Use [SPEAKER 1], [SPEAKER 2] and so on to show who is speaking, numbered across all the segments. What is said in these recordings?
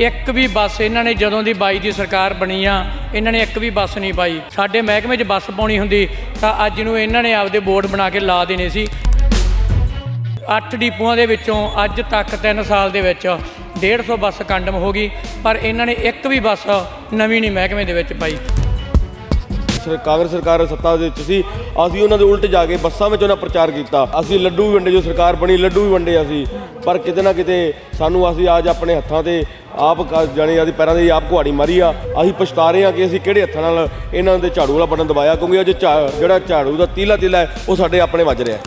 [SPEAKER 1] ਇੱਕ ਵੀ ਬੱਸ ਇਹਨਾਂ ਨੇ ਜਦੋਂ ਦੀ ਬਾਈ ਦੀ ਸਰਕਾਰ ਬਣੀ ਆ, ਇਹਨਾਂ ਨੇ ਇੱਕ ਵੀ ਬੱਸ ਨਹੀਂ ਪਾਈ। ਸਾਡੇ ਮਹਿਕਮੇ 'ਚ ਬੱਸ ਪਾਉਣੀ ਹੁੰਦੀ, ਤਾਂ ਅੱਜ ਨੂੰ ਇਹਨਾਂ ਨੇ ਆਪਦੇ ਬੋਰਡ ਬਣਾ ਕੇ ਲਾ ਦੇਣੇ ਸੀ। ਅੱਠ ਡਿਪੂਆਂ ਦੇ ਵਿੱਚੋਂ ਅੱਜ ਤੱਕ 3 ਸਾਲ ਦੇ ਵਿੱਚ 150 ਬੱਸ ਕੰਡਮ ਹੋ ਗਈ, ਪਰ ਇਹਨਾਂ ਨੇ ਇੱਕ ਵੀ ਬੱਸ ਨਵੀਂ ਨਹੀਂ ਮਹਿਕਮੇ ਦੇ ਵਿੱਚ ਪਾਈ।
[SPEAKER 2] ਸਰ, ਕਾਂਗਰਸ ਸਰਕਾਰ ਸੱਤਾ ਦੇ ਵਿੱਚ ਸੀ, ਅਸੀਂ ਉਹਨਾਂ ਦੇ ਉਲਟ ਜਾ ਕੇ ਬੱਸਾਂ ਵਿੱਚ ਉਹਨਾਂ ਪ੍ਰਚਾਰ ਕੀਤਾ। ਅਸੀਂ ਲੱਡੂ ਵੀ ਵੰਡੇ, ਜੋ ਸਰਕਾਰ ਬਣੀ, ਲੱਡੂ ਵੀ ਵੰਡੇ ਅਸੀਂ। ਪਰ ਕਿਤੇ ਨਾ ਕਿਤੇ ਸਾਨੂੰ ਅਸੀਂ ਅੱਜ ਆਪਣੇ ਹੱਥਾਂ ਤੇ ਆਪ ਜਾਣੀ ਆਦੀ ਪੈਰਾਂ ਦੇ ਆਪ ਕੁਹਾੜੀ ਮਾਰੀ ਆ। ਅਸੀਂ ਪਛਤਾ ਰਹੇ ਹਾਂ ਕਿ ਅਸੀਂ ਕਿਹੜੇ ਹੱਥਾਂ ਨਾਲ ਇਹਨਾਂ ਦੇ ਝਾੜੂ ਵਾਲਾ ਬਟਨ ਦਬਾਇਆ ਕਿਉਂਕਿ ਅੱਜ ਜਿਹੜਾ ਝਾੜੂ ਦਾ ਤੀਲਾ ਤੀਲਾ ਉਹ ਸਾਡੇ ਆਪਣੇ ਵੱਜ ਰਿਹਾ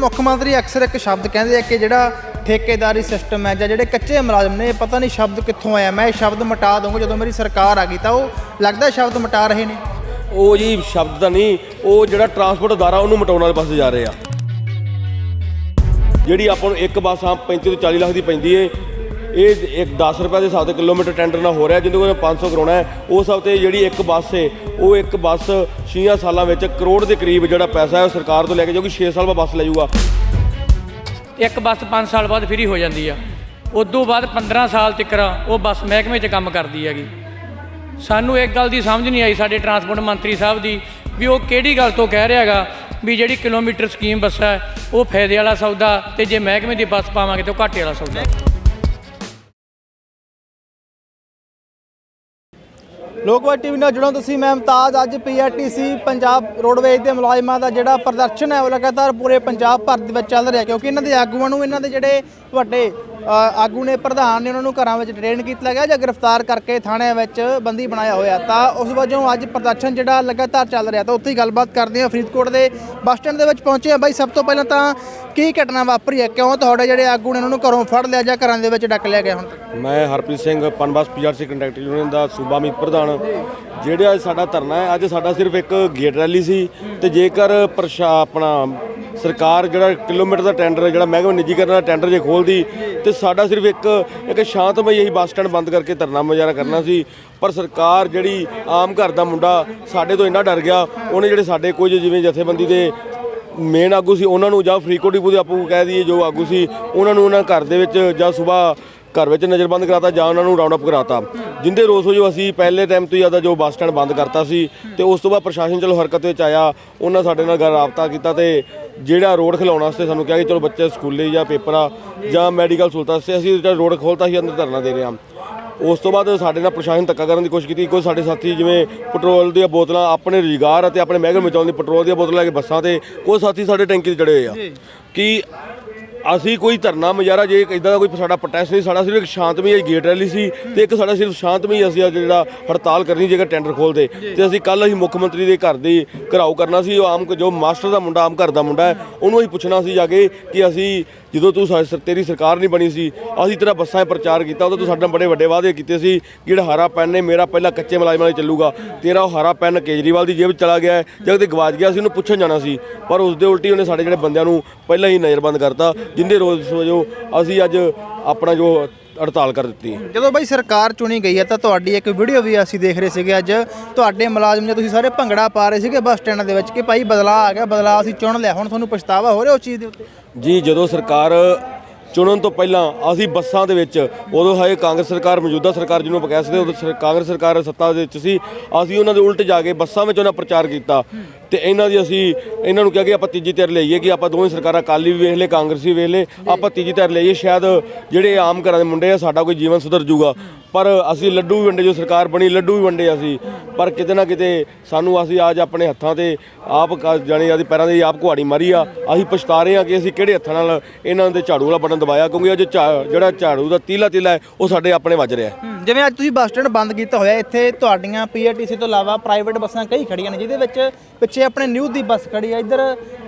[SPEAKER 3] ਮੁੱਖ ਮੰਤਰੀ ਅਕਸਰ ਇੱਕ ਸ਼ਬਦ ਕਹਿੰਦੇ ਆ ਕਿ ਜਿਹੜਾ ਠੇਕੇਦਾਰੀ ਸਿਸਟਮ ਹੈ ਜਾਂ ਜਿਹੜੇ ਕੱਚੇ ਮੁਲਾਜ਼ਮ ਨੇ ਪਤਾ ਨਹੀਂ ਸ਼ਬਦ ਕਿੱਥੋਂ ਆਇਆ। ਮੈਂ ਇਹ ਸ਼ਬਦ ਮਿਟਾ ਦੂੰਗਾ ਜਦੋਂ ਮੇਰੀ ਸਰਕਾਰ ਆ ਗਈ ਤਾਂ ਉਹ ਲੱਗਦਾ ਸ਼ਬਦ ਮਿਟਾ ਰਹੇ ਨੇ।
[SPEAKER 2] ਉਹ ਜੀ ਸ਼ਬਦ ਤਾਂ ਨਹੀਂ ਉਹ ਜਿਹੜਾ ਟਰਾਂਸਪੋਰਟ ਅਦਾਰਾ ਉਹਨੂੰ ਮਟਾਉਣ ਵਾਲੇ ਪਾਸੇ ਜਾ ਰਹੇ ਆ। ਜਿਹੜੀ ਆਪਾਂ ਨੂੰ ਇੱਕ ਬੱਸ ਆ 35 ਤੋਂ 40 ਲੱਖ ਦੀ ਪੈਂਦੀ ਏ। ਇਹ ਇੱਕ 10 ਰੁਪਏ ਦੇ ਹਿਸਾਬ ਤੇ ਕਿਲੋਮੀਟਰ ਟੈਂਡਰ ਨਾਲ ਹੋ ਰਿਹਾ, ਜਿਹਦੇ ਕੋਲ 500 ਕਰਾਉਣਾ ਹੈ। ਉਸ ਹਿਸਾਬ ਤੇ ਜਿਹੜੀ ਇੱਕ ਬੱਸ ਏ, ਉਹ ਇੱਕ ਬੱਸ 6 ਸਾਲਾਂ ਵਿੱਚ ਕਰੋੜ ਦੇ ਕਰੀਬ ਜਿਹੜਾ ਪੈਸਾ ਹੈ, ਉਹ ਸਰਕਾਰ ਤੋਂ ਲੈ ਕੇ ਜਾਊਗੀ 6 ਸਾਲ ਬਾਅਦ ਬੱਸ ਲੈ ਜਾਊਗਾ।
[SPEAKER 1] ਇੱਕ ਬੱਸ 5 ਸਾਲ ਬਾਅਦ ਫ੍ਰੀ ਹੋ ਜਾਂਦੀ ਆ। ਉਦੋਂ ਬਾਅਦ 15 ਸਾਲ ਤੱਕ ਉਹ ਬੱਸ ਮਹਿਕਮੇ 'ਚ ਕੰਮ ਕਰਦੀ ਹੈਗੀ। ਸਾਨੂੰ ਇੱਕ ਗੱਲ ਦੀ ਸਮਝ ਨਹੀਂ ਆਈ, ਸਾਡੇ ਟਰਾਂਸਪੋਰਟ ਮੰਤਰੀ ਸਾਹਿਬ ਦੀ, ਵੀ ਉਹ ਕਿਹੜੀ ਗੱਲ ਤੋਂ ਕਹਿ ਰਿਹਾ ਹੈਗਾ ਵੀ ਜਿਹੜੀ ਕਿਲੋਮੀਟਰ ਸਕੀਮ ਬੱਸ ਹੈ, ਉਹ ਫਾਇਦੇ ਵਾਲਾ ਸੌਦਾ ਤੇ ਜੇ ਮਹਿਕਮੇ ਦੀ ਬੱਸ ਪਾਵਾਂਗੇ ਤਾਂ ਉਹ ਘਾਟੇ ਵਾਲਾ ਸੌਦਾ।
[SPEAKER 3] ਲੋਕਵਾਦ ਟੀਵੀ ਨਾਲ ਜੁੜੋ ਤੁਸੀਂ, ਮੈਂ ਮੁਮਤਾਜ਼। ਅੱਜ ਪੀਆਰਟੀਸੀ ਪੰਜਾਬ ਰੋਡਵੇਜ਼ ਦੇ ਮੁਲਾਜ਼ਮਾਂ ਦਾ ਜਿਹੜਾ ਪ੍ਰਦਰਸ਼ਨ ਹੈ, ਉਹ ਲਗਾਤਾਰ ਪੂਰੇ ਪੰਜਾਬ ਭਰ ਦੇ ਵਿੱਚ ਚੱਲ ਰਿਹਾ ਕਿਉਂਕਿ ਇਹਨਾਂ ਦੇ ਆਗੂਆਂ ਨੂੰ, ਇਹਨਾਂ ਦੇ ਜਿਹੜੇ ਵੱਡੇ ਆਗੂ ਨੇ, ਪ੍ਰਧਾਨ ਨੇ ਉਹਨਾਂ ਨੂੰ ਘਰਾਂ ਵਿੱਚ ਡਿਟੇਨ ਕੀਤਾ ਗਿਆ ਜਾਂ ਗ੍ਰਿਫਤਾਰ ਕਰਕੇ ਥਾਣੇ ਵਿੱਚ ਬੰਦੀ ਬਣਾਇਆ ਹੋਇਆ। ਤਾਂ ਉਸ ਵਜੋਂ ਅੱਜ ਪ੍ਰਦਰਸ਼ਨ ਜਿਹੜਾ ਲਗਾਤਾਰ ਚੱਲ ਰਿਹਾ, ਤਾਂ ਉੱਥੇ ਹੀ ਗੱਲਬਾਤ ਕਰਦੇ ਹਾਂ ਫਰੀਦਕੋਟ ਦੇ ਬੱਸ ਸਟੈਂਡ ਦੇ ਵਿੱਚ ਪਹੁੰਚੇ ਆ ਬਾਈ, ਸਭ ਤੋਂ ਪਹਿਲਾਂ ਤਾਂ ਕੀ ਘਟਨਾ ਵਾਪਰੀ ਹੈ? ਕਿਉਂ ਤੁਹਾਡੇ ਜਿਹੜੇ ਆਗੂ ਨੇ ਉਹਨਾਂ ਨੂੰ ਘਰੋਂ ਫੜ ਲਿਆ ਜਾਂ ਘਰਾਂ ਦੇ ਵਿੱਚ ਡੱਕ ਲਿਆ ਗਿਆ ਹੁਣ?
[SPEAKER 2] ਮੈਂ Harpreet Singh, PUNBUS PRC contractor union ਦਾ ਸੂਬਾ ਮੀਤ ਪ੍ਰਧਾਨ। ਜਿਹੜਾ ਅੱਜ ਸਾਡਾ ਧਰਨਾ ਹੈ, ਅੱਜ ਸਾਡਾ ਸਿਰਫ ਇੱਕ ਗੇਟ ਰੈਲੀ ਸੀ ਤੇ ਜੇਕਰ ਪ੍ਰਸ਼ਾ ਆਪਣਾ ਸਰਕਾਰ ਜਿਹੜਾ ਕਿਲੋਮੀਟਰ ਦਾ ਟੈਂਡਰ, ਜਿਹੜਾ ਮਹਿਕਮਾ ਨਿੱਜੀਕਰਨ ਦਾ ਟੈਂਡਰ ਜੇ ਖੋਲਦੀ ਤੇ ਸਾਡਾ ਸਿਰਫ ਇੱਕ ਇੱਕ ਸ਼ਾਂਤਮਈ ਇਹੀ ਬੱਸ ਸਟੈਂਡ ਬੰਦ ਕਰਕੇ ਧਰਨਾ ਮੁਜ਼ਾਹਰਾ ਕਰਨਾ ਸੀ। ਪਰ ਸਰਕਾਰ ਜਿਹੜੀ ਆਮ ਘਰ ਦਾ ਮੁੰਡਾ ਸਾਡੇ ਤੋਂ ਇੰਨਾ ਡਰ ਗਿਆ, ਉਹਨੇ ਜਿਹੜੇ ਸਾਡੇ ਕੁਝ ਜਿਵੇਂ ਜਥੇਬੰਦੀ ਦੇ ਮੇਨ ਆਗੂ ਸੀ, ਉਹਨਾਂ ਨੂੰ ਜਾਂ ਫਰੀਦਕੋਟ ਡਿਪੂ ਦੇ ਆਪੂ ਕਹਿ ਦਈਏ, ਜੋ ਆਗੂ ਸੀ, ਉਹਨਾਂ ਨੂੰ ਉਹਨਾਂ ਘਰ ਦੇ ਵਿੱਚ ਜਾਂ ਸਵੇਰ ਘਰ ਵਿੱਚ ਨਜ਼ਰਬੰਦ ਕਰਾਤਾ ਜਾਂ ਉਹਨਾਂ ਨੂੰ ਰਾਉਂਡ ਅਪ ਕਰਾਤਾ। ਜਿੰਦੇ ਰੋਸ ਵਜੋਂ ਅਸੀਂ ਪਹਿਲੇ ਟਾਈਮ ਤੋਂ ਹੀ ਜ਼ਿਆਦਾ ਜੋ ਬੱਸ ਸਟੈਂਡ ਬੰਦ ਕਰਤਾ ਸੀ ਤੇ ਉਸ ਤੋਂ ਬਾਅਦ ਪ੍ਰਸ਼ਾਸਨ ਚਲੋ ਹਰਕਤ ਵਿੱਚ ਆਇਆ, ਉਹਨਾਂ ਸਾਡੇ ਨਾਲ ਗੱਲ ਰਾਬਤਾ ਕੀਤਾ ਤੇ ਜਿਹੜਾ ਰੋਡ ਖਿਲਾਉਣ ਵਾਸਤੇ ਸਾਨੂੰ ਕਿਹਾ ਕਿ ਚਲੋ ਬੱਚੇ ਸਕੂਲੇ ਜਾਂ ਪੇਪਰ ਆ ਜਾਂ ਮੈਡੀਕਲ ਸਹੂਲਤਾਂ ਵਾਸਤੇ ਅਸੀਂ ਜਿਹੜਾ ਰੋਡ ਖੋਲਤਾ ਸੀ ਅੰਦਰ ਧਰਨਾ ਦੇ ਰਹੇ ਹਾਂ। ਉਸ ਤੋਂ ਬਾਅਦ ਸਾਡੇ ਨਾਲ ਪ੍ਰਸ਼ਾਸਨ ਧੱਕਾ ਕਰਨ ਦੀ ਕੋਸ਼ਿਸ਼ ਕੀਤੀ। ਕੋਈ ਸਾਡੇ ਸਾਥੀ ਜਿਵੇਂ ਪੈਟਰੋਲ ਦੀਆਂ ਬੋਤਲਾਂ ਆਪਣੇ ਰੁਜ਼ਗਾਰ ਅਤੇ ਆਪਣੇ ਮਹਿਕਮੇ ਵਿੱਚ ਆਉਂਦੀ ਪੈਟਰੋਲ ਦੀਆਂ ਬੋਤਲਾਂ ਲੈ ਕੇ ਬੱਸਾਂ ਤੇ ਕੋਈ ਸਾਥੀ ਸਾਡੇ ਟੈਂਕੀ ਤੇ ਚੜੇ ਹੋਏ ਆ। ਕਿ ਅਸੀਂ ਕੋਈ ਧਰਨਾ ਮੁਜ਼ਾਹਰਾ ਜੇ ਇਦਾਂ ਦਾ ਕੋਈ ਸਾਡਾ ਪ੍ਰੋਟੈਸਟ ਨਹੀਂ ਸਾਡਾ ਸਿਰਫ ਇੱਕ ਸ਼ਾਂਤਮਈ ਗੇਟ ਰੈਲੀ ਸੀ ਤੇ ਇੱਕ ਸਾਡਾ ਸਿਰਫ ਸ਼ਾਂਤਮਈ ਅਸੀਂ ਅੱਜ ਜਿਹੜਾ ਹੜਤਾਲ ਕਰਨੀ ਜੇਕਰ ਟੈਂਡਰ ਖੋਲਦੇ ਤੇ ਅਸੀਂ ਕੱਲ ਅਸੀਂ ਮੁੱਖ ਮੰਤਰੀ ਦੇ ਘਰ ਦੀ ਘਰਾਓ ਕਰਨਾ ਸੀ ਉਹ ਆਮ ਜੋ ਮਾਸਟਰ ਦਾ ਮੁੰਡਾ ਆਮ ਘਰ ਦਾ ਮੁੰਡਾ ਹੈ ਉਹਨੂੰ ਅਸੀਂ ਪੁੱਛਣਾ ਸੀ ਜਾ ਕੇ ਕਿ ਅਸੀਂ ਜਦੋਂ ਤੂੰ ਤੇਰੀ ਸਰਕਾਰ ਨਹੀਂ ਬਣੀ ਸੀ ਅਸੀਂ ਤੇਰਾ ਬੱਸਾਂ 'ਚ ਪ੍ਰਚਾਰ ਕੀਤਾ ਉਦੋਂ ਤੂੰ ਸਾਡੇ ਨਾਲ ਬੜੇ ਵੱਡੇ ਵਾਅਦੇ ਕੀਤੇ ਸੀ ਕਿ ਜਿਹੜਾ ਹਰਾ ਪੈਨ ਨੇ ਮੇਰਾ ਪਹਿਲਾਂ ਕੱਚੇ ਮੁਲਾਜ਼ਮਾਂ ਲਈ ਚੱਲੂਗਾ ਤੇਰਾ ਉਹ ਹਰਾ ਪੈਨ ਕੇਜਰੀਵਾਲ ਦੀ ਜੇਬ ਚਲਾ ਗਿਆ ਹੈ ਜਦ ਤੇ ਗਵਾਚ ਗਿਆ ਸੀ ਉਹਨੂੰ ਪੁੱਛਣ ਜਾਣਾ ਸੀ ਪਰ ਉਸ ਦੇ ਉਲਟੀ ਉਹਨੇ ਸਾਡੇ ਜਿਹੜੇ ਬੰਦਿਆਂ ਨੂੰ ਪਹਿਲਾਂ ਹੀ ਨਜ਼ਰਬੰਦ ਕਰਤਾ ਜਿੰਦੇ ਰੋਜ਼ ਵਜੋਂ ਅਸੀਂ ਅੱਜ ਆਪਣਾ ਜੋ ਹੜਤਾਲ ਕਰ ਦਿੱਤੀ
[SPEAKER 3] ਜਦੋਂ ਬਾਈ ਸਰਕਾਰ ਚੁਣੀ ਗਈ ਹੈ ਤਾਂ ਤੁਹਾਡੀ ਇੱਕ ਵੀਡੀਓ ਵੀ ਅਸੀਂ ਦੇਖ ਰਹੇ ਸੀਗੇ ਅੱਜ। ਤੁਹਾਡੇ ਮੁਲਾਜ਼ਮ ਨੇ ਤੁਸੀਂ ਸਾਰੇ ਭੰਗੜਾ ਪਾ ਰਹੇ ਸੀਗੇ ਬੱਸ ਸਟੈਂਡ ਦੇ ਵਿੱਚ ਕਿ ਭਾਈ ਬਦਲਾਅ ਆ ਗਿਆ ਬਦਲਾਅ ਅਸੀਂ ਚੁਣ ਲਿਆ। ਹੁਣ ਤੁਹਾਨੂੰ ਪਛਤਾਵਾ ਹੋ ਰਿਹਾ ਉਸ ਚੀਜ਼ ਦੇ ਉੱਤੇ?
[SPEAKER 2] ਜੀ ਜਦੋਂ ਸਰਕਾਰ ਚੁਣਨ ਤੋਂ ਪਹਿਲਾਂ ਅਸੀਂ ਬੱਸਾਂ ਦੇ ਵਿੱਚ ਉਦੋਂ ਹਾਏ ਕਾਂਗਰਸ ਸਰਕਾਰ ਮੌਜੂਦਾ ਸਰਕਾਰ ਜਿਹਨੂੰ ਆਪਾਂ ਕਹਿ ਸਕਦੇ ਉਦੋਂ ਕਾਂਗਰਸ ਸਰਕਾਰ ਸੱਤਾ ਦੇ ਵਿੱਚ ਸੀ ਅਸੀਂ ਉਹਨਾਂ ਦੇ ਉਲਟ ਜਾ ਕੇ ਬੱਸਾਂ ਵਿੱਚ ਉਹਨਾਂ ਪ੍ਰਚਾਰ ਕੀਤਾ। ਤੇ ਇਹਨਾਂ ਦੀ ਅਸੀਂ ਇਹਨਾਂ ਨੂੰ ਕਿਹਾ ਕਿ ਆਪਾਂ ਤੀਜੀ ਧਿਰ ਲਈਏ ਕਿ ਆਪਾਂ ਦੋਵੇਂ ਸਰਕਾਰਾਂ ਅਕਾਲੀ ਵੀ ਵੇਖ ਲਏ ਕਾਂਗਰਸੀ ਵੇਖ ਲਏ ਆਪਾਂ ਤੀਜੀ ਧਿਰ ਲਈਏ ਸ਼ਾਇਦ ਜਿਹੜੇ ਆਮ ਘਰਾਂ ਦੇ ਮੁੰਡੇ ਆ ਸਾਡਾ ਕੋਈ ਜੀਵਨ ਸੁਧਰ ਜਾਊਗਾ। ਪਰ ਅਸੀਂ ਲੱਡੂ ਵੀ ਵੰਡੇ ਜੋ ਸਰਕਾਰ ਬਣੀ ਲੱਡੂ ਵੀ ਵੰਡੇ ਅਸੀਂ। ਪਰ ਕਿਤੇ ਨਾ ਕਿਤੇ ਸਾਨੂੰ ਅਸੀਂ ਅੱਜ ਆਪਣੇ ਹੱਥਾਂ ਤੇ ਆਪ ਜਾਣੀ ਆਦੀ ਪੈਰਾਂ ਦੇ ਆਪ ਕੁਹਾੜੀ ਮਾਰੀ ਆ। ਅਸੀਂ ਪਛਤਾ ਰਹੇ ਹਾਂ ਕਿ ਅਸੀਂ ਕਿਹੜੇ ਹੱਥਾਂ ਨਾਲ ਇਹਨਾਂ ਦੇ ਝਾੜੂ ਵਾਲਾ ਬਟਨ ਦਬਾਇਆ ਕਿਉਂਕਿ ਅੱਜ ਝਾ- ਜਿਹੜਾ ਝਾੜੂ ਦਾ ਤੀਲਾ ਤੀਲਾ ਹੈ ਉਹ ਸਾਡੇ ਆਪਣੇ ਵੱਜ ਰਿਹਾ ਹੈ।
[SPEAKER 3] ਹਮ, ਜਿਵੇਂ ਅੱਜ ਤੁਸੀਂ ਬੱਸ ਸਟੈਂਡ ਬੰਦ ਕੀਤਾ ਹੋਇਆ ਇੱਥੇ ਤੁਹਾਡੀਆਂ ਪੀਆਰਟੀਸੀ ਤੋਂ ਇਲਾਵਾ ਪ੍ਰਾਈਵੇਟ ਬੱਸਾਂ ਕਈ ਖੜੀਆਂ ਨੇ ਜਿਹਦੇ ਵਿੱਚ ਪਿੱਛੇ ਆਪਣੇ ਨਿਊ ਦੀ ਬੱਸ ਖੜੀ ਹੈ ਇੱਧਰ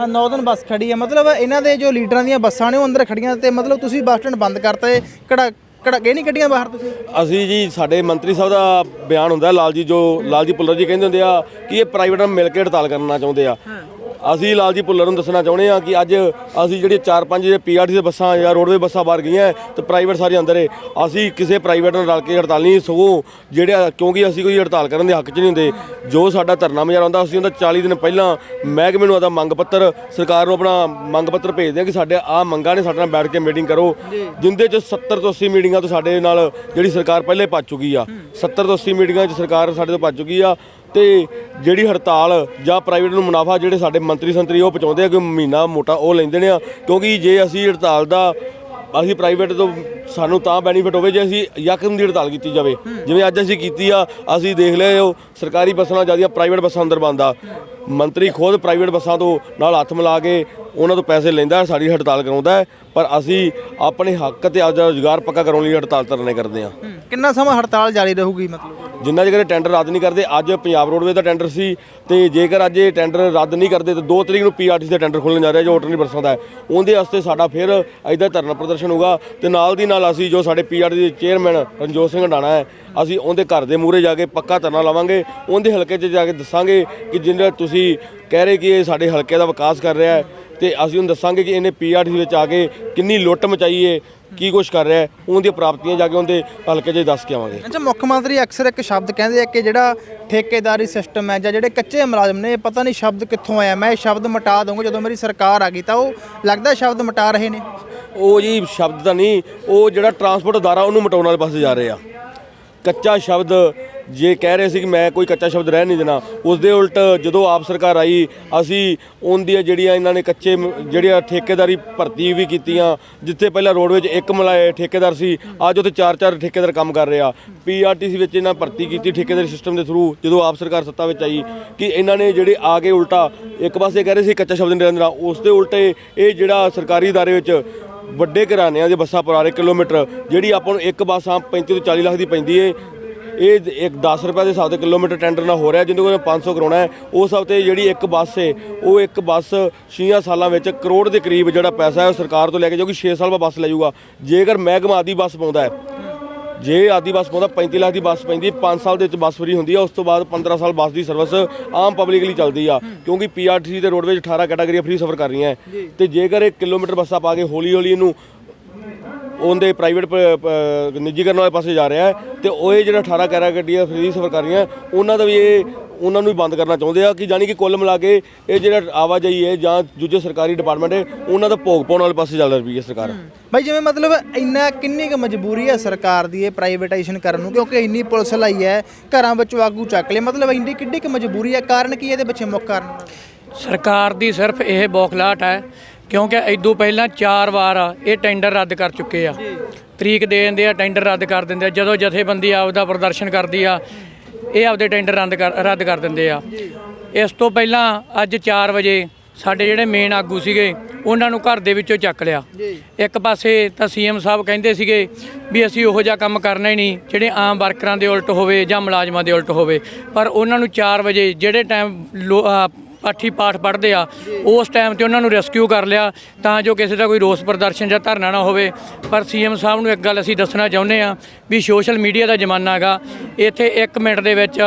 [SPEAKER 3] ਨੌਰਨ ਬੱਸ ਖੜੀ ਹੈ। ਮਤਲਬ ਇਹਨਾਂ ਦੇ ਜੋ ਲੀਡਰਾਂ ਦੀਆਂ ਬੱਸਾਂ ਨੇ ਉਹ ਅੰਦਰ ਖੜੀਆਂ ਤੇ ਮਤਲਬ ਤੁਸੀਂ ਬੱਸ ਸਟੈਂਡ ਬੰਦ ਕਰਤੇ ਕਿਹੜਾ ਕਿਹੜਾ ਨਹੀਂ ਕੱਢੀਆਂ ਬਾਹਰ ਤੁਸੀਂ?
[SPEAKER 2] ਅਸੀਂ ਜੀ ਸਾਡੇ ਮੰਤਰੀ ਸਾਹਿਬ ਦਾ ਬਿਆਨ ਹੁੰਦਾ ਲਾਲ ਜੀ ਜੋ ਲਾਲ ਜੀ ਪੁੱਲਰ ਜੀ ਕਹਿੰਦੇ ਹੁੰਦੇ ਆ ਕਿ ਇਹ ਪ੍ਰਾਈਵੇਟ ਨਾਲ ਮਿਲ ਕੇ ਹੜਤਾਲ ਕਰਨਾ ਚਾਹੁੰਦੇ ਆ। ਅਸੀਂ ਲਾਲਜੀ ਭੁੱਲਰ ਨੂੰ ਦੱਸਣਾ ਚਾਹੁੰਦੇ ਹਾਂ ਕਿ ਅੱਜ ਅਸੀਂ ਜਿਹੜੀ 4-5 ਜਿਹੜੇ ਪੀਆਰਟੀ ਦੇ ਬੱਸਾਂ ਜਾਂ ਰੋਡਵੇ ਬੱਸਾਂ ਬਾਹਰ ਗਈਆਂ ਤੇ ਪ੍ਰਾਈਵੇਟ ਸਾਰੇ ਅੰਦਰ ਏ ਅਸੀਂ ਕਿਸੇ ਪ੍ਰਾਈਵੇਟ ਨਾਲ ਰਲ ਕੇ ਹੜਤਾਲ ਨਹੀਂ ਸਗੋਂ ਜਿਹੜੇ ਕਿਉਂਕਿ ਅਸੀਂ ਕੋਈ ਹੜਤਾਲ ਕਰਨ ਦੇ ਹੱਕ 'ਚ ਨਹੀਂ ਹੁੰਦੇ। ਜੋ ਸਾਡਾ ਧਰਨਾ ਮੁਜ਼ਾਹਰਾ ਹੁੰਦਾ ਅਸੀਂ ਉਹਦਾ 40 ਦਿਨ ਪਹਿਲਾਂ ਮਹਿਕਮੇ ਨੂੰ ਆਦਾ ਮੰਗ ਪੱਤਰ ਸਰਕਾਰ ਨੂੰ ਆਪਣਾ ਮੰਗ ਪੱਤਰ ਭੇਜਦੇ ਹਾਂ ਕਿ ਸਾਡੇ ਆ ਮੰਗਾਂ ਨੇ ਸਾਡੇ ਨਾਲ ਬੈਠ ਕੇ ਮੀਟਿੰਗ ਕਰੋ। ਜਿੰਦੇ ਚ 70 ਤੋਂ 80 ਮੀਟਿੰਗਾਂ ਤੋਂ ਸਾਡੇ ਨਾਲ ਜਿਹੜੀ ਸਰਕਾਰ ਪਹਿਲੇ ਭੱਜ ਚੁੱਕੀ ਆ। 70 ਤੋਂ 80 ਮੀਟਿੰਗਾਂ 'ਚ ਸਰਕਾਰ ਸਾਡੇ ਤੋਂ ਭੱਜ ਚੁੱਕੀ ਆ। ਤੇ ਜਿਹੜੀ ਹੜਤਾਲ ਜਾਂ ਪ੍ਰਾਈਵੇਟ ਨੂੰ ਮੁਨਾਫਾ ਜਿਹੜੇ ਸਾਡੇ ਮੰਤਰੀ ਸੰਤਰੀ ਉਹ ਪਹੁੰਚਾਉਂਦੇ ਆ ਕਿ ਮਹੀਨਾ ਮੋਟਾ ਉਹ ਲੈਂਦੇ ਨੇ ਆ, ਕਿਉਂਕਿ ਜੇ ਅਸੀਂ ਹੜਤਾਲ ਦਾ ਅਸੀਂ ਪ੍ਰਾਈਵੇਟ ਤੋਂ ਸਾਨੂੰ ਤਾਂ ਬੈਨੀਫਿਟ ਹੋਵੇ ਜੇ ਅਸੀਂ ਯਕਮ ਦੀ ਹੜਤਾਲ ਕੀਤੀ ਜਾਵੇ। ਜਿਵੇਂ ਅੱਜ ਅਸੀਂ ਕੀਤੀ ਆ, ਅਸੀਂ ਦੇਖ ਲਿਆ ਸਰਕਾਰੀ ਬੱਸਾਂ ਨਾਲ ਜ਼ਿਆਦਾ ਪ੍ਰਾਈਵੇਟ ਬੱਸਾਂ ਅੰਦਰ ਬੰਦ ਮੰਤਰੀ ਖੁਦ ਪ੍ਰਾਈਵੇਟ ਬੱਸਾਂ ਤੋਂ ਨਾਲ ਹੱਥ ਮਿਲਾ ਕੇ ਉਹਨਾਂ ਤੋਂ ਪੈਸੇ ਲੈਂਦਾ, ਸਾਡੀ ਹੜਤਾਲ ਕਰਾਉਂਦਾ ਪਰ ਅਸੀਂ ਆਪਣੇ ਹੱਕ ਤੇ ਆਪਦਾ ਰੁਜ਼ਗਾਰ ਪੱਕਾ ਕਰਾਉਣ ਲਈ ਹੜਤਾਲ ਧਰਨੇ ਕਰਦੇ ਆ
[SPEAKER 3] ਕਿੰਨਾ ਸਮਾਂ ਹੜਤਾਲ ਜਾਰੀ ਰਹੂਗੀ ਮਤਲਬ?
[SPEAKER 2] ਜਿੰਨਾ ਚਿਰ ਇਹ ਟੈਂਡਰ ਰੱਦ ਨਹੀਂ ਕਰਦੇ ਅੱਜ ਪੰਜਾਬ ਰੋਡਵੇ ਦਾ ਟੈਂਡਰ ਸੀ ਤੇ ਜੇਕਰ ਅੱਜ ਇਹ ਟੈਂਡਰ ਰੱਦ ਨਹੀਂ ਕਰਦੇ ਤੇ 2 ਤਰੀਕ ਨੂੰ ਪੀਆਰਟੀਸੀ ਦਾ ਟੈਂਡਰ ਖੁੱਲਣ ਜਾ ਰਿਹਾ ਜੋ ਆਟਰਨੀ ਬੱਸਾਂ ਦਾ ਹੈ। ਉਹਦੇ ਵਾਸਤੇ ਸਾਡਾ ਫਿਰ ਇਹਦਾ ਧਰਨਾ ਪ੍ਰਦਰਸ਼ਨ ਹੋਊਗਾ ਤੇ ਨਾਲ ਦੀ ਨਾਲ ਅਸੀਂ ਜੋ ਸਾਡੇ ਪੀਆਰਟੀ ਦੇ ਚੇਅਰਮੈਨ ਰਣਜੋਤ ਸਿੰਘ ਹੰਡਾਣਾ ਹੈ ਅਸੀਂ ਉਹਦੇ ਘਰ ਦੇ ਮੂਹਰੇ ਜਾ ਕੇ ਪੱਕਾ ਧਰਨਾ ਲਾਵਾਂਗੇ। ਉਹਦੇ ਹਲਕੇ 'ਚ ਜਾ ਕੇ ਦੱਸਾਂਗੇ ਕਿ ਜਿੰਨਾ ਤੁਸੀਂ ਕਹਿ ਰਹੇ ਕਿ ਇਹ ਸਾਡੇ ਹਲਕੇ ਦਾ ਵਿਕਾਸ ਕਰ ਰਿਹਾ ਹੈ ਤੇ ਅਸੀਂ ਉਹਨੂੰ ਦੱਸਾਂਗੇ ਕਿ ਇਹਨੇ ਪੀਆਰਟੀ ਵਿੱਚ ਆ ਕੇ ਕਿੰਨੀ ਲੁੱਟ ਮਚਾਈ ਹੈ ਕੀ ਕੁਛ ਕਰ ਰਿਹਾ ਉਹਦੀਆਂ ਪ੍ਰਾਪਤੀਆਂ ਜਾ ਕੇ ਉਹਦੇ ਹਲਕੇ 'ਚ ਦੱਸ ਕੇ ਆਵਾਂਗੇ।
[SPEAKER 3] ਅੱਛਾ ਮੁੱਖ ਮੰਤਰੀ ਅਕਸਰ ਇੱਕ ਸ਼ਬਦ ਕਹਿੰਦੇ ਆ ਕਿ ਜਿਹੜਾ ਠੇਕੇਦਾਰੀ ਸਿਸਟਮ ਹੈ ਜਾਂ ਜਿਹੜੇ ਕੱਚੇ ਮੁਲਾਜ਼ਮ ਨੇ ਪਤਾ ਨਹੀਂ ਸ਼ਬਦ ਕਿੱਥੋਂ ਆਇਆ। ਮੈਂ ਇਹ ਸ਼ਬਦ ਮਿਟਾ ਦਊਂਗਾ ਜਦੋਂ ਮੇਰੀ ਸਰਕਾਰ ਆ ਗਈ ਤਾਂ ਉਹ ਲੱਗਦਾ ਸ਼ਬਦ ਮਿਟਾ ਰਹੇ ਨੇ।
[SPEAKER 2] ਉਹ ਜੀ ਸ਼ਬਦ ਤਾਂ ਨਹੀਂ ਉਹ ਜਿਹੜਾ ਟਰਾਂਸਪੋਰਟ ਅਦਾਰਾ ਉਹਨੂੰ ਮਟਾਉਣ ਵਾਲੇ ਪਾਸੇ ਜਾ ਰਹੇ ਆ। ਕੱਚਾ ਸ਼ਬਦ ਜੇ ਕਹਿ ਰਹੇ ਸੀ ਕਿ ਮੈਂ ਕੋਈ ਕੱਚਾ ਸ਼ਬਦ ਰਹਿ ਨਹੀਂ ਦੇਣਾ ਉਸ ਦੇ ਉਲਟ ਜਦੋਂ ਆਪ ਸਰਕਾਰ ਆਈ, ਅਸੀਂ ਉਹਦੀਆਂ ਜਿਹੜੀਆਂ ਇਹਨਾਂ ਨੇ ਕੱਚੇ ਮ- ਜਿਹੜੀਆਂ ਠੇਕੇਦਾਰੀ ਭਰਤੀ ਵੀ ਕੀਤੀਆਂ, ਜਿੱਥੇ ਪਹਿਲਾਂ ਰੋਡ ਵਿੱਚ ਇੱਕ ਮਲਾਏ ਠੇਕੇਦਾਰ ਸੀ, ਅੱਜ ਉੱਥੇ ਚਾਰ ਚਾਰ ਠੇਕੇਦਾਰ ਕੰਮ ਕਰ ਰਹੇ। ਆ ਪੀਆਰਟੀਸੀ ਵਿੱਚ ਇਹਨਾਂ ਭਰਤੀ ਕੀਤੀ ਠੇਕੇਦਾਰੀ ਸਿਸਟਮ ਦੇ ਥਰੂ ਜਦੋਂ ਆਪ ਸਰਕਾਰ ਸੱਤਾ ਵਿੱਚ ਆਈ, ਕਿ ਇਹਨਾਂ ਨੇ ਜਿਹੜੇ ਆ ਕੇ ਉਲਟਾ, ਇੱਕ ਪਾਸੇ ਕਹਿ ਰਹੇ ਸੀ ਕੱਚਾ ਸ਼ਬਦ ਨਹੀਂ ਰਹਿਣ ਦੇਣਾ ਉਸ ਦੇ ਉਲਟੇ ਇਹ ਜਿਹੜਾ ਸਰਕਾਰੀ ਅਦਾਰੇ ਵਿੱਚ ਵੱਡੇ ਘਰਾਣਿਆਂ ਦੇ ਬੱਸਾਂ ਪਰ ਆ ਰਹੇ ਕਿਲੋਮੀਟਰ, ਜਿਹੜੀ ਆਪਾਂ ਨੂੰ ਇੱਕ ਬੱਸ ਆ 35 ਤੋਂ 40 ਲੱਖ ਦੀ ਪੈਂਦੀ ਏ ਇਹ ਇੱਕ 10 ਰੁਪਏ ਦੇ ਹਿਸਾਬ ਤੇ ਕਿਲੋਮੀਟਰ ਟੈਂਡਰ ਨਾਲ ਹੋ ਰਿਹਾ ਜਿਹਦੇ ਕੋਲ 500 ਕਰਾਉਣਾ ਹੈ। ਉਸ ਹਿਸਾਬ ਤੇ ਜਿਹੜੀ ਇੱਕ ਬੱਸ ਏ ਉਹ ਇੱਕ ਬੱਸ 6 ਸਾਲਾਂ ਵਿੱਚ ਕਰੋੜ ਦੇ ਕਰੀਬ ਜਿਹੜਾ ਪੈਸਾ ਹੈ ਉਹ ਸਰਕਾਰ ਤੋਂ ਲੈ ਕੇ ਜਾਊਗੀ 6 ਸਾਲ ਬਾਅਦ ਬੱਸ ਲੈ ਜਾਊਗਾ। ਜੇਕਰ ਮਹਿਕਮਾ ਆਦੀ ਬੱਸ ਪਾਉਂਦਾ ਹੈ ਜੇ ਆਦੀ ਬੱਸ ਪਾਉਂਦਾ 35 ਲੱਖ ਦੀ ਬੱਸ ਪੈਂਦੀ 5 ਸਾਲ ਦੇ ਵਿੱਚ ਬੱਸ ਫਰੀ ਹੁੰਦੀ ਆ ਉਸ ਤੋਂ ਬਾਅਦ 15 ਸਾਲ ਬੱਸ ਦੀ ਸਰਵਿਸ ਆਮ ਪਬਲਿਕ ਲਈ ਚੱਲਦੀ ਆ ਕਿਉਂਕਿ ਪੀਆਰਟੀਸੀ ਤੇ ਰੋਡਵੇਜ 18 ਕੈਟਾਗਰੀਆਂ ਫ੍ਰੀ ਸਫ਼ਰ ਕਰ ਰਹੀਆਂ ਹੈ। ਤੇ ਜੇਕਰ ਇਹ ਕਿਲੋਮੀਟਰ ਬੱਸਾਂ ਪਾ ਕੇ ਹੌਲੀ ਹੌਲੀ ਇਹਨੂੰ ਉਹਦੇ ਪ੍ਰਾਈਵੇਟ ਨਿੱਜੀਕਰਨ ਵਾਲੇ ਪਾਸੇ ਜਾ ਰਿਹਾ ਹੈ ਤੇ ਉਹ ਇਹ ਜਿਹੜਾ 18 ਕੈਟਾਗਰੀਆਂ ਫ੍ਰੀ ਸਫ਼ਰ ਕਰ ਰਹੀਆਂ ਉਹਨਾਂ ਦਾ ਵੀ ਇਹ ਉਹਨਾਂ ਨੂੰ ਵੀ ਬੰਦ ਕਰਨਾ ਚਾਹੁੰਦੇ ਆ ਕਿ ਜਾਨੀ ਕਿ ਕੁੱਲ ਮਿਲਾ ਕੇ ਇਹ ਜਿਹੜਾ ਆਵਾਜਾਈ ਹੈ ਜਾਂ ਦੂਜੇ ਸਰਕਾਰੀ ਡਿਪਾਰਟਮੈਂਟ ਹੈ ਉਹਨਾਂ ਦਾ ਭੋਗ ਪਾਉਣ ਵਾਲੇ ਪਾਸੇ ਚੱਲ ਰਹੀ ਹੈ ਸਰਕਾਰ।
[SPEAKER 3] ਭਾਈ ਜਿਵੇਂ ਮਤਲਬ ਇੰਨਾ ਕਿੰਨੀ ਕੁ ਮਜਬੂਰੀ ਹੈ ਸਰਕਾਰ ਦੀ ਇਹ ਪ੍ਰਾਈਵੇਟਾਈਜੇਸ਼ਨ ਕਰਨ ਨੂੰ? ਕਿਉਂਕਿ ਇੰਨੀ ਪੁਲਿਸ ਲਾਈ ਹੈ ਘਰਾਂ ਵਿੱਚੋਂ ਆਗੂ ਚੱਕ ਲਏ। ਮਤਲਬ ਇੰਨੀ ਕਿੱਡੀ ਕੁ ਮਜਬੂਰੀ ਹੈ ਕਾਰਨ ਕੀ ਇਹਦੇ ਪਿੱਛੇ ਮੁੱਖ ਕਾਰਨ?
[SPEAKER 1] ਸਰਕਾਰ ਦੀ ਸਿਰਫ ਇਹ ਬੌਖਲਾਹਟ ਹੈ ਕਿਉਂਕਿ ਇਦੋਂ ਪਹਿਲਾਂ ਚਾਰ ਵਾਰ ਇਹ ਟੈਂਡਰ ਰੱਦ ਕਰ ਚੁੱਕੇ ਆ। ਤਰੀਕ ਦੇ ਦਿੰਦੇ ਆ ਟੈਂਡਰ ਰੱਦ ਕਰ ਦਿੰਦੇ ਆ। ਜਦੋਂ ਜਥੇਬੰਦੀ ਆਪਦਾ ਪ੍ਰਦਰਸ਼ਨ ਕਰਦੀ ਆ ਇਹ ਆਪਦੇ ਟੈਂਡਰ ਰੱਦ ਕਰ ਰੱਦ ਕਰ ਦਿੰਦੇ ਆ। ਇਸ ਤੋਂ ਪਹਿਲਾਂ ਅੱਜ 4 ਵਜੇ ਸਾਡੇ ਜਿਹੜੇ ਮੇਨ ਆਗੂ ਸੀਗੇ ਉਹਨਾਂ ਨੂੰ ਘਰ ਦੇ ਵਿੱਚੋਂ ਚੱਕ ਲਿਆ। ਇੱਕ ਪਾਸੇ ਤਾਂ ਸੀਐਮ ਸਾਹਿਬ ਕਹਿੰਦੇ ਸੀਗੇ ਵੀ ਅਸੀਂ ਉਹੋ ਜਿਹਾ ਕੰਮ ਕਰਨਾ ਹੀ ਨਹੀਂ ਜਿਹੜੇ ਆਮ ਵਰਕਰਾਂ ਦੇ ਉਲਟ ਹੋਵੇ ਜਾਂ ਮੁਲਾਜ਼ਮਾਂ ਦੇ ਉਲਟ ਹੋਵੇ। ਪਰ ਉਹਨਾਂ ਨੂੰ 4 ਵਜੇ ਜਿਹੜੇ ਟਾਈਮ ਪਾਠੀ ਪਾਠ ਪੜ੍ਹਦੇ ਆ, ਉਸ ਟਾਈਮ ਤੇ ਉਹਨਾਂ ਨੂੰ ਰੈਸਕਿਊ ਕਰ ਲਿਆ, ਤਾਂ ਜੋ ਕਿਸੇ ਦਾ ਕੋਈ ਰੋਸ ਪ੍ਰਦਰਸ਼ਨ ਜਾਂ ਧਰਨਾ ਨਾ ਹੋਵੇ। ਪਰ ਸੀਐਮ ਸਾਹਿਬ ਨੂੰ ਇੱਕ ਗੱਲ ਅਸੀਂ ਦੱਸਣਾ ਚਾਹੁੰਦੇ ਆ ਵੀ ਸੋਸ਼ਲ ਮੀਡੀਆ ਦਾ ਜ਼ਮਾਨਾ ਹੈਗਾ ਇੱਥੇ 1 ਮਿੰਟ ਦੇ ਵਿੱਚ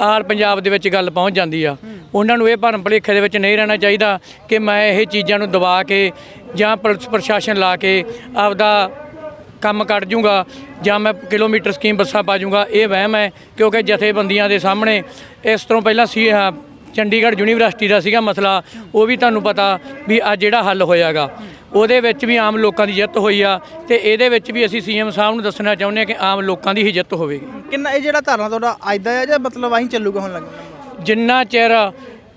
[SPEAKER 1] ਆਲ ਪੰਜਾਬ ਦੇ ਵਿੱਚ ਗੱਲ ਪਹੁੰਚ ਜਾਂਦੀ ਆ। ਉਹਨਾਂ ਨੂੰ ਇਹ ਭਰਮ ਭੁਲੇਖੇ ਦੇ ਵਿੱਚ ਨਹੀਂ ਰਹਿਣਾ ਚਾਹੀਦਾ ਕਿ ਮੈਂ ਇਹ ਚੀਜ਼ਾਂ ਨੂੰ ਦਬਾ ਕੇ ਜਾਂ ਪੁਲਿਸ ਪ੍ਰਸ਼ਾਸਨ ਲਾ ਕੇ ਆਪਦਾ ਕੰਮ ਕੱਢ ਜੂੰਗਾ ਜਾਂ ਮੈਂ ਕਿਲੋਮੀਟਰ ਸਕੀਮ ਬੱਸਾਂ ਪਾ ਜੂੰਗਾ, ਇਹ ਵਹਿਮ ਹੈ ਕਿਉਂਕਿ ਜਥੇਬੰਦੀਆਂ ਦੇ ਸਾਹਮਣੇ ਇਸ ਤੋਂ ਪਹਿਲਾਂ ਸੀ ਚੰਡੀਗੜ੍ਹ ਯੂਨੀਵਰਸਿਟੀ ਦਾ ਸੀਗਾ ਮਸਲਾ ਉਹ ਵੀ ਤੁਹਾਨੂੰ ਪਤਾ ਵੀ ਅੱਜ ਜਿਹੜਾ ਹੱਲ ਹੋਇਆਗਾ। ਉਹਦੇ ਵਿੱਚ ਵੀ ਆਮ ਲੋਕਾਂ ਦੀ ਜਿੱਤ ਹੋਈ ਆ ਤੇ ਇਹਦੇ ਵਿੱਚ ਵੀ ਅਸੀਂ ਸੀਐਮ ਸਾਹਿਬ ਨੂੰ ਦੱਸਣਾ ਚਾਹੁੰਦੇ ਹਾਂ ਕਿ ਆਮ ਲੋਕਾਂ ਦੀ ਹੀ ਜਿੱਤ ਹੋਵੇਗੀ।
[SPEAKER 3] ਕਿੰਨਾ ਇਹ ਜਿਹੜਾ ਧਰਨਾ ਤੁਹਾਡਾ ਅੱਜ ਦਾ ਹੈ ਜਾਂ ਮਤਲਬ ਆਹੀਂ ਚੱਲੂਗਾ ਹੁਣ ਲੱਗਦਾ?
[SPEAKER 1] ਜਿੰਨਾ ਚਿਰ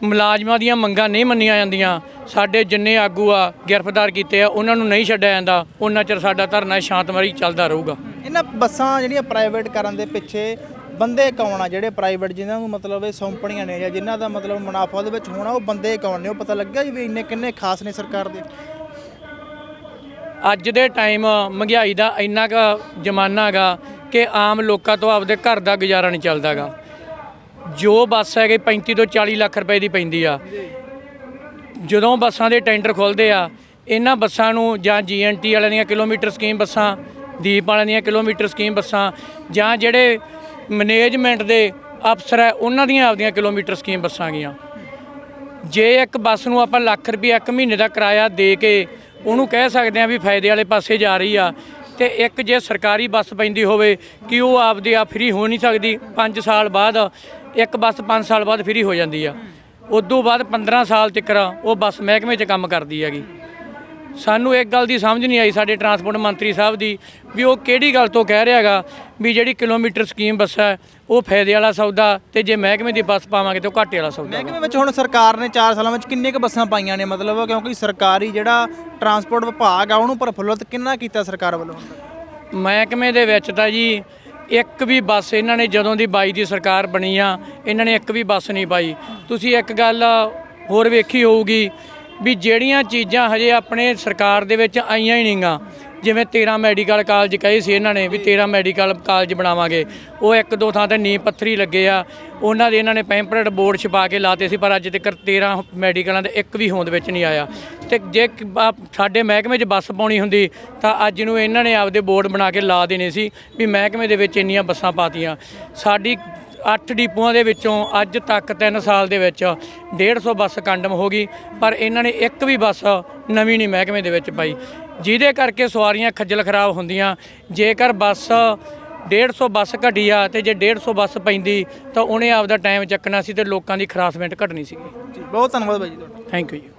[SPEAKER 1] ਮੁਲਾਜ਼ਮਾਂ ਦੀਆਂ ਮੰਗਾਂ ਨਹੀਂ ਮੰਨੀਆਂ ਜਾਂਦੀਆਂ ਸਾਡੇ ਜਿੰਨੇ ਆਗੂ ਆ ਗ੍ਰਿਫਤਾਰ ਕੀਤੇ ਆ ਉਹਨਾਂ ਨੂੰ ਨਹੀਂ ਛੱਡਿਆ ਜਾਂਦਾ ਉਹਨਾਂ ਚਿਰ ਸਾਡਾ ਧਰਨਾ ਸ਼ਾਂਤਮਈ ਚੱਲਦਾ ਰਹੂਗਾ।
[SPEAKER 3] ਇਹਨਾਂ ਬੱਸਾਂ ਜਿਹੜੀਆਂ ਪ੍ਰਾਈਵੇਟ ਕਰਨ ਦੇ ਪਿੱਛੇ ਬੰਦੇ ਕੌਣ ਆ ਜਿਹੜੇ ਪ੍ਰਾਈਵੇਟ ਜਿਨ੍ਹਾਂ ਨੂੰ ਮਤਲਬ ਇਹ ਸੌਂਪਣੀਆਂ ਨੇ ਜਾਂ ਜਿਨ੍ਹਾਂ ਦਾ ਮਤਲਬ ਮੁਨਾਫਾ ਉਹਦੇ ਵਿੱਚ ਹੋਣਾ, ਉਹ ਬੰਦੇ ਕੌਣ ਨੇ? ਉਹ ਪਤਾ ਲੱਗਿਆ ਜੀ ਵੀ ਇੰਨੇ ਕਿੰਨੇ ਖਾਸ ਨੇ ਸਰਕਾਰ ਦੇ?
[SPEAKER 1] ਅੱਜ ਦੇ ਟਾਈਮ ਮਹਿੰਗਾਈ ਦਾ ਇੰਨਾ ਕੁ ਜ਼ਮਾਨਾ ਹੈਗਾ ਕਿ ਆਮ ਲੋਕਾਂ ਤੋਂ ਆਪਦੇ ਘਰ ਦਾ ਗੁਜ਼ਾਰਾ ਨਹੀਂ ਚੱਲਦਾਗਾ ਜੋ ਬੱਸ ਹੈਗੀ 35 ਤੋਂ 40 ਲੱਖ ਰੁਪਏ ਦੀ ਪੈਂਦੀ ਆ। ਜਦੋਂ ਬੱਸਾਂ ਦੇ ਟੈਂਡਰ ਖੁੱਲਦੇ ਆ, ਇਹਨਾਂ ਬੱਸਾਂ ਨੂੰ ਜਾਂ ਜੀਐਨਟੀ ਵਾਲਿਆਂ ਦੀਆਂ ਕਿਲੋਮੀਟਰ ਸਕੀਮ ਬੱਸਾਂ, ਦੀਪ ਵਾਲਿਆਂ ਦੀਆਂ ਕਿਲੋਮੀਟਰ ਸਕੀਮ ਬੱਸਾਂ ਜਾਂ ਜਿਹੜੇ ਮੈਨੇਜਮੈਂਟ ਦੇ ਅਫਸਰ ਹੈ, ਉਹਨਾਂ ਦੀਆਂ ਆਪਦੀਆਂ ਕਿਲੋਮੀਟਰ ਸਕੀਮ ਬੱਸਾਂ ਗੀਆਂ ਜੇ ਇੱਕ ਬੱਸ ਨੂੰ ਆਪਾਂ ਲੱਖ ਰੁਪਏ ਇੱਕ ਮਹੀਨੇ ਦਾ ਕਿਰਾਇਆ ਦੇ ਕੇ ਉਹਨੂੰ ਕਹਿ ਸਕਦੇ ਆ ਵੀ ਫਾਇਦੇ ਵਾਲੇ ਪਾਸੇ ਜਾ ਰਹੀ ਆ, ਤੇ ਇੱਕ ਜੇ ਸਰਕਾਰੀ ਬੱਸ ਪੈਂਦੀ ਹੋਵੇ, ਕਿ ਉਹ ਆਪਦੇ ਆ ਫ੍ਰੀ ਹੋ ਨਹੀਂ ਸਕਦੀ 5 ਸਾਲ ਬਾਅਦ, ਇੱਕ ਬੱਸ 5 ਸਾਲ ਬਾਅਦ ਫ੍ਰੀ ਹੋ ਜਾਂਦੀ ਆ। ਉਦੋਂ ਬਾਅਦ 15 ਸਾਲ ਤੱਕ ਉਹ ਬੱਸ ਮਹਿਕਮੇ 'ਚ ਕੰਮ ਕਰਦੀ ਹੈਗੀ। ਸਾਨੂੰ ਇੱਕ ਗੱਲ ਦੀ ਸਮਝ ਨਹੀਂ ਆਈ ਸਾਡੇ ਟਰਾਂਸਪੋਰਟ ਮੰਤਰੀ ਸਾਹਿਬ ਦੀ ਵੀ ਉਹ ਕਿਹੜੀ ਗੱਲ ਤੋਂ ਕਹਿ ਰਿਹਾ ਹੈਗਾ ਵੀ ਜਿਹੜੀ ਕਿਲੋਮੀਟਰ ਸਕੀਮ ਬੱਸ ਹੈ ਉਹ ਫਾਇਦੇ ਵਾਲਾ ਸੌਦਾ ਤੇ ਜੇ ਮਹਿਕਮੇ ਦੀ ਬੱਸ ਪਾਵਾਂਗੇ ਤੇ ਉਹ ਘਾਟੇ ਵਾਲਾ ਸੌਦਾ।
[SPEAKER 3] ਮਹਿਕਮੇ ਵਿੱਚ ਹੁਣ ਸਰਕਾਰ ਨੇ 4 ਸਾਲਾਂ ਵਿੱਚ ਕਿੰਨੇ ਕੁ ਬੱਸਾਂ ਪਾਈਆਂ ਨੇ ਮਤਲਬ ਕਿਉਂਕਿ ਸਰਕਾਰੀ ਜਿਹੜਾ ਟਰਾਂਸਪੋਰਟ ਵਿਭਾਗ ਆ ਉਹਨੂੰ ਪ੍ਰਫੁੱਲਤ ਕਿੰਨਾ ਕੀਤਾ ਸਰਕਾਰ ਵੱਲੋਂ
[SPEAKER 1] ਮਹਿਕਮੇ ਦੇ ਵਿੱਚ ਤਾਂ ਜੀ ਇੱਕ ਵੀ ਬੱਸ ਇਹਨਾਂ ਨੇ ਜਦੋਂ ਦੀ ਬਾਈ ਦੀ ਸਰਕਾਰ ਬਣੀ ਆ ਇਹਨਾਂ ਨੇ ਇੱਕ ਵੀ ਬੱਸ ਨਹੀਂ ਪਾਈ ਤੁਸੀਂ ਇੱਕ ਗੱਲ ਹੋਰ ਵੇਖੀ ਹੋਊਗੀ ਵੀ ਜਿਹੜੀਆਂ ਚੀਜ਼ਾਂ ਹਜੇ ਆਪਣੇ ਸਰਕਾਰ ਦੇ ਵਿੱਚ ਆਈਆਂ ਹੀ ਨਹੀਂਗਾ। ਜਿਵੇਂ 13 ਮੈਡੀਕਲ ਕਾਲਜ ਕਹੇ ਸੀ ਇਹਨਾਂ ਨੇ ਵੀ 13 ਮੈਡੀਕਲ ਕਾਲਜ ਬਣਾਵਾਂਗੇ। ਉਹ ਇੱਕ ਦੋ ਥਾਂ ਤੇ ਨੀਂਹ ਪੱਥਰੀ ਲੱਗੇ ਆ। ਉਹਨਾਂ ਦੇ ਇਹਨਾਂ ਨੇ ਪੈਂਪਲੇਟ ਬੋਰਡ ਛਪਾ ਕੇ ਲਾਤੇ ਸੀ, ਪਰ ਅੱਜ ਤੱਕ 13 ਮੈਡੀਕਲਾਂ ਦੇ ਇੱਕ ਵੀ ਹੋਂਦ ਵਿੱਚ ਨਹੀਂ ਆਇਆ। ਤੇ ਜੇ ਕ- ਸਾਡੇ ਮਹਿਕਮੇ 'ਚ ਬੱਸ ਪਾਉਣੀ ਹੁੰਦੀ, ਤਾਂ ਅੱਜ ਨੂੰ ਇਹਨਾਂ ਨੇ ਆਪਦੇ ਬੋਰਡ ਬਣਾ ਕੇ ਲਾ ਦੇਣੇ ਸੀ ਵੀ ਮਹਿਕਮੇ ਦੇ ਵਿੱਚ ਇੰਨੀਆਂ ਬੱਸਾਂ ਪਾਤੀਆਂ। ਸਾਡੀ 8 ਡਿਪੂਆਂ ਦੇ ਵਿੱਚੋਂ ਅੱਜ ਤੱਕ 3 ਸਾਲ ਦੇ ਵਿੱਚ 150 ਬੱਸ ਕੰਡਮ ਹੋ ਗਈ ਪਰ ਇਹਨਾਂ ਨੇ ਇੱਕ ਵੀ ਬੱਸ ਨਵੀਂ ਨਹੀਂ ਮਹਿਕਮੇ ਦੇ ਵਿੱਚ ਪਾਈ। ਜਿਹਦੇ ਕਰਕੇ ਸਵਾਰੀਆਂ ਖੱਜਲ ਖਰਾਬ ਹੁੰਦੀਆਂ। ਜੇਕਰ ਬੱਸ 150 ਬੱਸ ਘਟੀ ਆ ਤੇ ਜੇ 150 ਬੱਸ ਪੈਂਦੀ ਤਾਂ ਉਹਨੇ ਆਪਦਾ ਟਾਈਮ ਚੱਕਣਾ ਸੀ ਤੇ ਲੋਕਾਂ ਦੀ ਖਰਾਸਮੈਂਟ ਘਟਣੀ
[SPEAKER 3] ਜੀ ਬਹੁਤ ਧੰਨਵਾਦ ਬਾਈ ਜੀ ਤੁਹਾਡਾ।
[SPEAKER 1] ਥੈਂਕ ਯੂ ਜੀ।